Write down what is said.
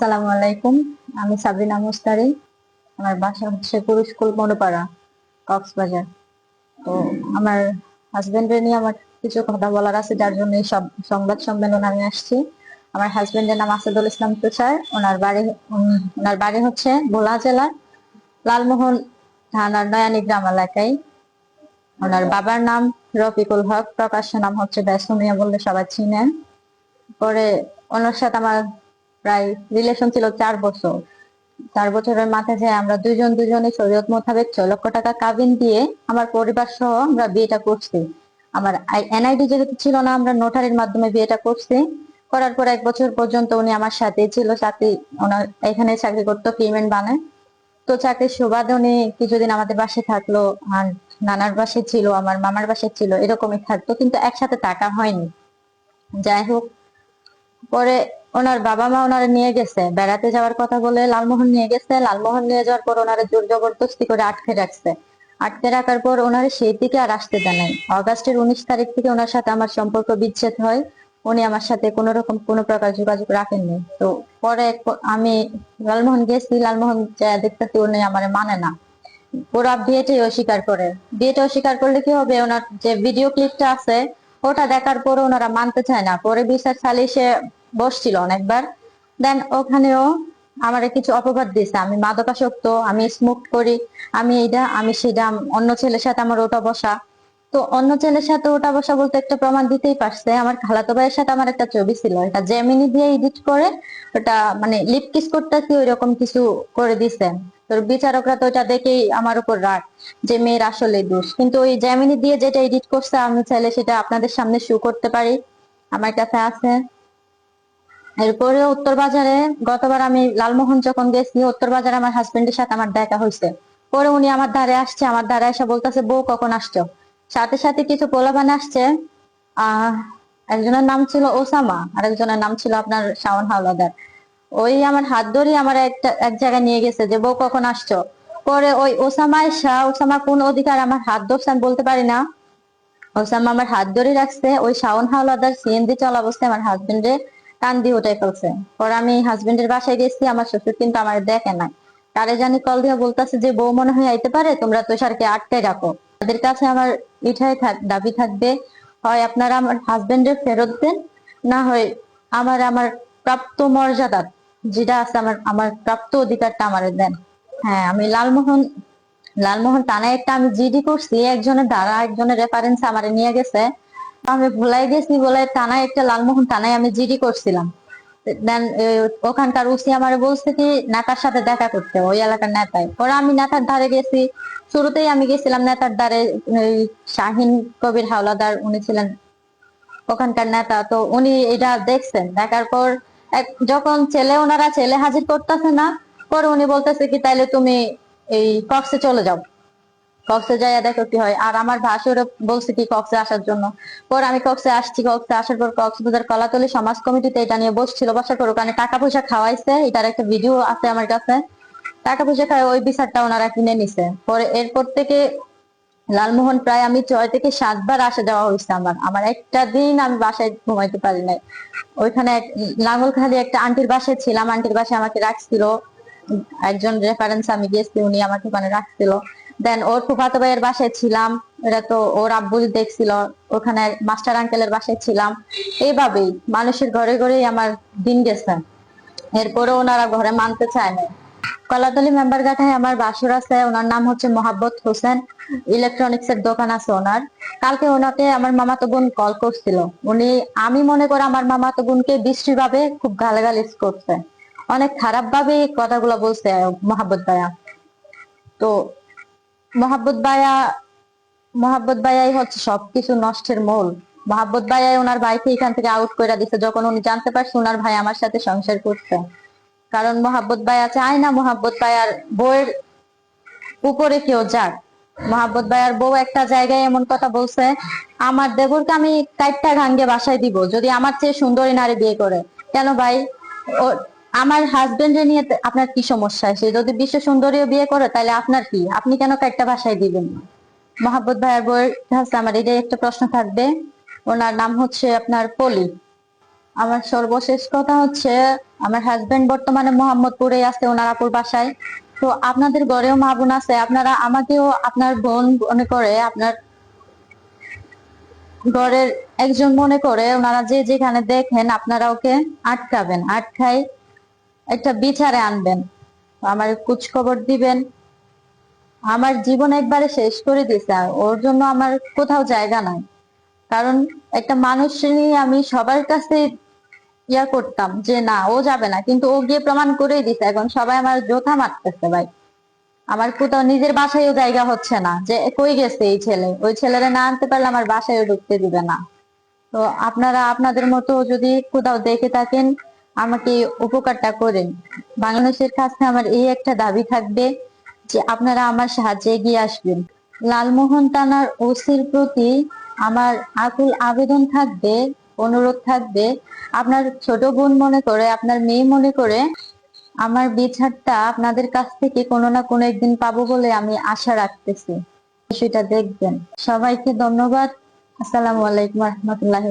আসসালামু আলাইকুম। আমি সাবিনা মুস্তারি আমার বাসা হচ্ছে পুরুষকুল মনোপাড়া, কক্সবাজার। তো আমার হাজবেন্ডের নিয়ে আমার কিছু কথা বলার আছে, যার জন্য এই সব সংবাদ সম্মেলন আমি আসছি। আমার হাজবেন্ডের নাম আসাদুল ইসলাম তুষার। ওনার বাড়ি ওনার বাড়ি হচ্ছে ভোলা জেলার লালমোহন থানার নয়ানী গ্রাম এলাকায়। ওনার বাবার নাম রফিকুল হক প্রকাশ্য নাম হচ্ছে ব্যস্তমিয়া বললে সবাই চিনেন। পরে ওনার সাথে আমার প্রায় রিলেশন ছিল চার বছর। চার বছরের মাথায় যে আমরা দুইজন দুজনে শরীয়ত মোতাবেক ছয় লক্ষ টাকা কাবিন দিয়ে আমার পরিবার সহ আমরা বিয়েটা করছি। আমার এনআইডি যেহেতু ছিল না, আমরা নোটারির মাধ্যমে বিয়েটা করছি। করার পর এক বছর পর্যন্ত উনি আমার সাথে ছিল, চাকরি ওনার এখানে চাকরি করতো পেমেন্ট বানায়। তো চাকরির সুবাদে উনি কিছুদিন আমাদের বাসে থাকল, আর নানার বাসে ছিল, আমার মামার বাসায় ছিল, এরকমই থাকতো, কিন্তু একসাথে থাকা হয়নি। যাই হোক, পরে ওনার বাবা মা ওনারা নিয়ে গেছে। বেড়াতে যাওয়ার কথা বলে লালমোহন নিয়ে গেছে। লালমোহন নিয়ে যাওয়ার পর ওনারা জোর জবরদস্তি করে আটকে রাখছে। আটকে রাখার পর ওনারা সেই দিকে আর আসতে দেয় অগাস্টের উনিশ তারিখ থেকে ওনার সাথে আমার সম্পর্ক বিচ্ছেদ হয়। উনি আমার সাথে কোনো রকম কোনো প্রকার যোগাযোগ রাখেননি তো পরে আমি লালমোহন গেছি। লালমোহন দেখতেছি উনি আমার মানে না। ওরা বিয়েটাই অস্বীকার করে। বিয়েটা অস্বীকার করলে কি হবে? ওনার যে ভিডিও ক্লিপটা আছে, ওটা দেখার পরে ওনারা মানতে চায় না। পরে বিচার সালিশে বসছিল অনেকবার। দেন ওখানেও আমার কিছু অপবাদ দিয়েছে। আমি মাদকাসক্ত, আমি স্মোক করি, আমি এইটা আমি সেটা অন্য ছেলের সাথে আমার ওটা বসা। তো অন্য ছেলের সাথে ওটা বসা বলতে একটা প্রমাণ দিতেই পারছে। আমার খালাতো ভাইয়ের সাথে আমার একটা ছবি ছিল। এটা জেমিনি দিয়ে এডিট করে ওটা মানে লিপ কিস করতেছি ওই রকম কিছু করে দিছে। তো বিচারকরা তো এটা দেখেই আমার উপর রাগ যে মেয়ের আসলে দোষ। কিন্তু ওই জেমিনি দিয়ে যেটা এডিট করছে, আমি চাইলে সেটা আপনাদের সামনে শু করতে পারি। আমার কাছে আছে। এরপরে উত্তর বাজারে গতবার আমি লালমোহন যখন গেছি, উত্তর বাজারে আমার হাজবেন্ডের সাথে আমার দেখা হয়েছে। পরে উনি আমার ধারে আসছে, আমার ধারে এসে বলতেছে, বউ কখন আসছো? সাথে সাথে কিছু পোলাপান আসছে। আহ, একজনের নাম ছিল ওসামা আর একজনের নাম ছিল আপনার শাওন হাওলাদার। ওই আমার হাত ধরে আমার একটা, এক জায়গায় নিয়ে গেছে যে, বউ কখন আসছো? পরে ওই ওসামা এসা, ওসামা কোন অধিকার আমার হাত ধরছে আমি বলতে পারি না। ওসামা আমার হাত ধরে রাখছে। ওই শাওন হাওলাদার সিএনজি চলা অবস্থায় আমার হাজবেন্ডে টান দিয়ে উঠে ফেলছে। পরে আমি হাজবেন্ডের বাসায় গেছি, আমার শ্বশুর কিন্তু আমার দেখে নাই। তারে জানি কল দিয়ে বলতেছে যে, বউ মনে হয় আইতে পারে, তোমরা তুষারকে আটকে রাখো। তাদের কাছে আমার এটাই দাবি থাকবে, হয় আপনারা আমার হাজবেন্ডের ফেরত দেন, না হয় আমার আমার প্রাপ্ত মর্যাদা, যেটা আছে আমার আমার প্রাপ্ত অধিকারটা আমার দেন। হ্যাঁ আমি লালমোহন লালমোহন থানায় একটা আমি জিডি করছি, একজনের দ্বারা একজনের রেফারেন্স আমার নিয়ে গেছে। আমি ভুলাই গেছি বলে থানায় একটা লালমোহন থানায় আমি জিডি করছিলাম। দেন ওখানকার উসি আমার বলছে কি, নেতার সাথে দেখা করতে, ওই এলাকার নেতায়। পরে আমি নেতার ধারে গেছি। শুরুতেই আমি গেছিলাম নেতার ধারে শাহিন কবির হাওলাদার, উনি ছিলেন ওখানকার নেতা। তো উনি এটা দেখছেন, দেখার পর যখন ছেলে, ওনারা ছেলে হাজির করতেছে না, পরে উনি বলতেছে কি, তাইলে তুমি এই কক্সে চলে যাও। কক্সে যাইয়া দেখো কি হয়। আর আমার ভাসুরে বলছে কি কক্সে আসার জন্য। পর আমি কক্সে আসছি, কক্সে আসার পর কক্সবাজার কলাতলি সমাজ কমিটিতে এটা নিয়ে বসছিল, বসার পর ওখানে টাকা পয়সা খাওয়াইছে। এটার একটা ভিডিও আছে আমার কাছে। টাকা পয়সা খাওয়া ওই বিচারটা ওনারা কিনে নিছে। পরে এরপর থেকে লালমোহন প্রায় আমি ছয় থেকে সাতবার আসা যাওয়া হয়েছে আমার। আমার একটা দিন আমি বাসায় ঘুমাইতে পারি নাই। ওইখানে এক- লাঙ্গলখালি একটা আন্টির বাসায় ছিলাম, আন্টির বাসায় আমাকে রাখছিল। একজন রেফারেন্স আমি গেছি, উনি আমাকে ওখানে রাখছিল। দেন ওর ফুফাতো ভাইয়ের বাসায় ছিলাম। এটা তো, ওর আব্বু দেখছিল, ওখানে মাস্টার আঙ্কেলের বাসায় ছিলাম। এইভাবেই মানুষের ঘরে ঘরেই আমার দিন গেছে। এরপরে ওনারা ঘরে মানতে চায় না কলাতলি মেম্বার গাঠায় আমার বাসুর আছে, ওনার নাম হচ্ছে মোহাব্বত হোসেন। ইলেকট্রনিক্স এর দোকান আছে ওনার। কালকে ওনাকে আমার মামাতো বোন কল করছিল। উনি, আমি মনে করি আমার মামাতো বোনকে বিশ্রী ভাবে খুব গালাগালি করছে। অনেক খারাপ ভাবে কথাগুলো বলছে মোহাব্বত ভাইয়া। তো মোহাব্বত ভাইয়া, মোহাব্বত ভাইয়াই হচ্ছে সবকিছু নষ্টের মূল। মোহাব্বত ভাইয়াই ওনার ভাইকে এখান থেকে আউট করে যখন উনি জানতে পারছে ওনার ভাই আমার সাথে সংসার করছে। কারণ মোহাব্বত ভাইয়া চায় না মোহাব্বত ভাইয়ার বউয়ের উপরে কেউ যাক। মোহাব্বত ভাইয়ার বউ একটা জায়গায় এমন কথা বলছে, আমার দেবরকে আমি কাইটটা গাঙ্গে বাসায় দিব, যদি আমার চেয়ে সুন্দরী নারী বিয়ে করে। কেন ভাই? আমার হাজবেন্ডের নিয়ে আপনার কি সমস্যা? সে যদি বিশ্ব সুন্দরীও বিয়ে করে, তাহলে আপনার কি? আপনি কেন কাইটটা বাসায় দিবেন? ভাইয়ার বউয়ের কাছে আমার, এটাই একটা প্রশ্ন থাকবে। ওনার নাম হচ্ছে আপনার পলি। আমার সর্বশেষ কথা হচ্ছে, আমার হাজবেন্ড বর্তমানে মোহাম্মদপুরে আছে, ওনার আপুর বাসায়। তো আপনাদের ঘরেও মা বোন আছে, আপনারা আমাকেও আপনার বোন মনে করে, আপনার ঘরের একজন মনে করে, ওনারা যে যেখানে দেখেন, আপনারা ওকে আটকাবেন। আটকাই একটা বিচারে আনবেন। আমার কুচ খবর দিবেন। আমার জীবন একবারে শেষ করে দিছে ওর জন্য আমার কোথাও জায়গা নাই। কারণ একটা মানুষ নিয়ে আমি সবার কাছে ইয়া করতাম যে, না, ও যাবে না। কিন্তু ও গিয়ে প্রমাণ করেই দিছে। এখন সবাই আমার জোথা মারতেছে ভাই। আমার কোথাও নিজের বাসায়ও জায়গা হচ্ছে না যে, কই গেছে এই ছেলে? ওই ছেলেরা না আনতে পারলে আমার বাসায়ও ঢুকতে দিবে না। তো আপনারা আপনাদের মতো যদি কোথাও দেখে থাকেন আমাকে উপকারটা করেন। বাংলাদেশের কাছে আমার এই একটা দাবি থাকবে যে আপনারা আমার সাহায্যে এগিয়ে আসবেন। লালমোহন থানার ওসির প্রতি আমার আকুল আবেদন থাকবে, অনুরোধ থাকবে। আপনার ছোট বোন মনে করে, আপনার মেয়ে মনে করে আমার বিচারটা আপনাদের কাছ থেকে কোনো না কোনো একদিন পাবো বলে আমি আশা রাখতেছি। সেটা দেখবেন। সবাইকে ধন্যবাদ। আসসালামু আলাইকুম রহমতুল্লাহ